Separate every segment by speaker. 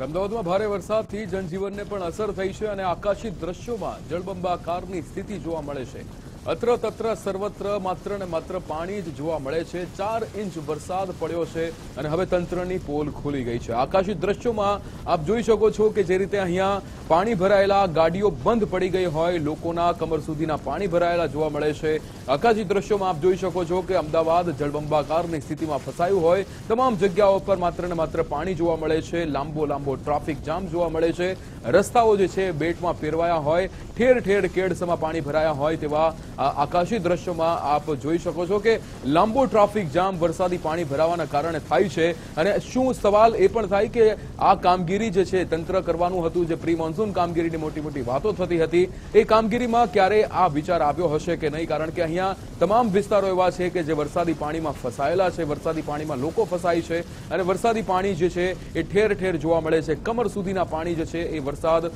Speaker 1: અમદાવાદમાં ભારે વરસાદથી જનજીવનને પણ અસર થઈ છે અને આકાશી દ્રશ્યોમાં જળબંબાકારની સ્થિતિ જોવા મળે છે. અત્ર તત્ર સર્વત્ર માત્ર ને માત્ર પાણી જ જોવા મળે છે. ચાર ઇંચ વરસાદ પડ્યો છે અને હવે તંત્રની પોલ ખુલી ગઈ છે. આકાશી દ્રશ્યોમાં આપ જોઈ શકો છો કે જે રીતે અહીંયા પાણી ભરાયેલા ગાડીઓ બંધ પડી ગઈ હોય, લોકોના કમર સુધીના પાણી ભરાયેલા જોવા મળે છે. આકાશી દ્રશ્યોમાં આપ જોઈ શકો છો કે અમદાવાદ જળબંબાકારની સ્થિતિમાં ફસાયું હોય. તમામ જગ્યાઓ પર માત્ર ને માત્ર પાણી જોવા મળે છે. લાંબો લાંબો ટ્રાફિક જામ જોવા મળે છે. રસ્તાઓ જે છે, બેટમાં ફેરવાયા હોય. ઠેર ઠેર કેડસમાં પાણી ભરાયા હોય તેવા આકાશી દ્રશ્યોમાં આપ જોઈ શકો છો કે લાંબો ટ્રાફિક જામ, વરસાદી પાણી ભરાવાના કારણે થાય છે. અને શું સવાલ એ પણ થાય કે આ કામગીરી જે છે, તંત્ર કરવાનું હતું, જે પ્રી મોન્સૂન કામગીરીની મોટી મોટી વાતો થતી હતી, એ કામગીરીમાં ક્યારે આ વિચાર આવ્યો હશે કે નહીં? કારણ કે અહીંયા તમામ વિસ્તારો એવા છે કે જે વરસાદી પાણીમાં ફસાયેલા છે, વરસાદી પાણીમાં લોકો ફસાય છે અને વરસાદી પાણી જે છે, એ ઠેર ઠેર જોવા મળે છે. કમર સુધીના પાણી જે છે, એ વરસાદ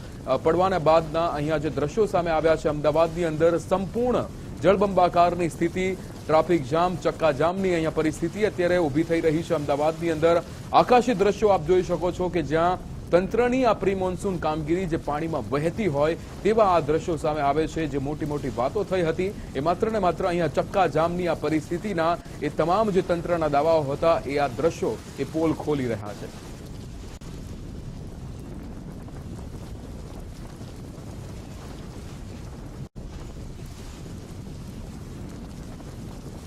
Speaker 1: પડવાના બાદના અહીંયા જે દ્રશ્યો સામે આવ્યા છે, અમદાવાદની અંદર સંપૂર્ણ જળબંબાકારની સ્થિતિ, ટ્રાફિક જામ ચક્કા જામની અહીંયા પરિસ્થિતિ અત્યારે ઊભી થઈ રહી છે અમદાવાદની અંદર. આકાશી દ્રશ્યો આપ જોઈ શકો છો કે જ્યાં તંત્રની આ પ્રી મોન્સૂન કામગીરી જે પાણીમાં વહેતી હોય તેવા આ દ્રશ્યો સામે આવે છે, જે મોટી મોટી વાતો થઈ હતી. એ માત્ર ને માત્ર અહીંયા ચક્કા જામની આ પરિસ્થિતિના એ તમામ જે તંત્રના દાવાઓ હતા, એ આ દ્રશ્યો, એ પોલ ખોલી રહ્યા છે.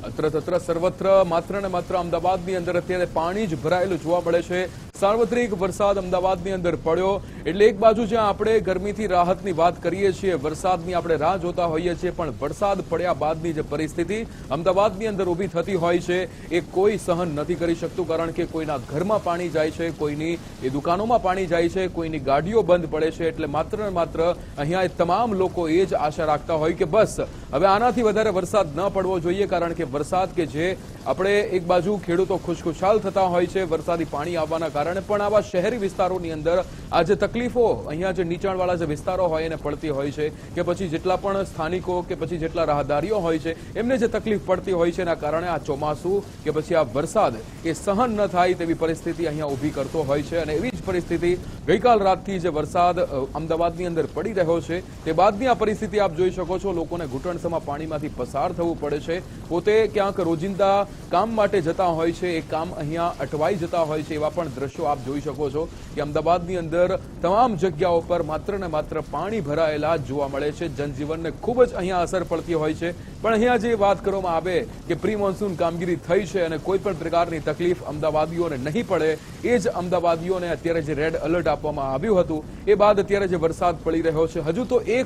Speaker 1: અત્ર તત્ર સર્વત્ર, માત્ર ને માત્ર અમદાવાદની અંદર અત્યારે પાણી જ ભરાયેલું જોવા મળે છે. સાર્વત્રિક વરસાદ અમદાવાદની અંદર પડ્યો. એટલે એક બાજુ જ્યાં આપણે ગરમીથી રાહતની વાત કરીએ છીએ, વરસાદની આપણે રાહ જોતા હોઈએ છીએ, પણ વરસાદ પડ્યા બાદની જે પરિસ્થિતિ અમદાવાદની અંદર ઊભી થતી હોય છે, એ કોઈ સહન નથી કરી શકતું, કારણ કે કોઈના ઘરમાં પાણી જાય છે, કોઈની એ દુકાનોમાં પાણી જાય છે, કોઈની ગાડીઓ બંધ પડે છે, એટલે માત્ર ને માત્ર અહીંયા તમામ લોકો એ જ આશા રાખતા હોય કે બસ, હવે આનાથી વધારે વરસાદ ન પડવો જોઈએ, કારણ કે વરસાદ કે જે આપણે એક બાજુ ખેડૂતો ખુશખુશાલ થતા હોય છે, વરસાદી પાણી આવવાના કારણે પણ આવા શહેરી વિસ્તારોની અંદર આ જે તકલીફો, અહીંયા જે નીચાણવાળા જે વિસ્તારો હોય એને પડતી હોય છે, કે પછી જેટલા પણ સ્થાનિકો કે પછી જેટલા રાહદારીઓ હોય છે, એમને જે તકલીફ પડતી હોય છે એના કારણે આ ચોમાસું કે પછી આ વરસાદ એ સહન ન થાય તેવી પરિસ્થિતિ અહીંયા ઊભી કરતો હોય છે અને એવી જ પરિસ્થિતિ ગઈકાલ રાતથી જે વરસાદ અમદાવાદની અંદર પડી રહ્યો છે, તે બાદની આ પરિસ્થિતિ આપ જોઈ શકો છો. લોકોને ઘૂંટણસમાં પાણીમાંથી પસાર થવું પડે છે. પોતે ક્યાંક રોજિંદા કામ માટે જતા હોય છે, એ કામ અહીંયા અટવાઈ જતા હોય છે એવા પણ દ્રશ્યો આપ જોઈ શકો છો કે અમદાવાદની અંદર તમામ જગ્યાઓ પર માત્ર ને માત્ર પાણી ભરાયેલા જોવા મળે છે. જનજીવનને ખૂબ જ અહીંયા અસર પડતી હોય છે. પણ અહીંયા જે વાત કરવામાં આવે કે પ્રી મોન્સૂન કામગીરી થઈ છે અને કોઈ પણ પ્રકારની તકલીફ અમદાવાદીઓને નહીં પડે, એ જ અમદાવાદીઓને અત્યારે જે રેડ એલર્ટ આપવામાં આવ્યું હતું, એ બાદ અત્યારે જે વરસાદ પડી રહ્યો છે. હજુ તો એક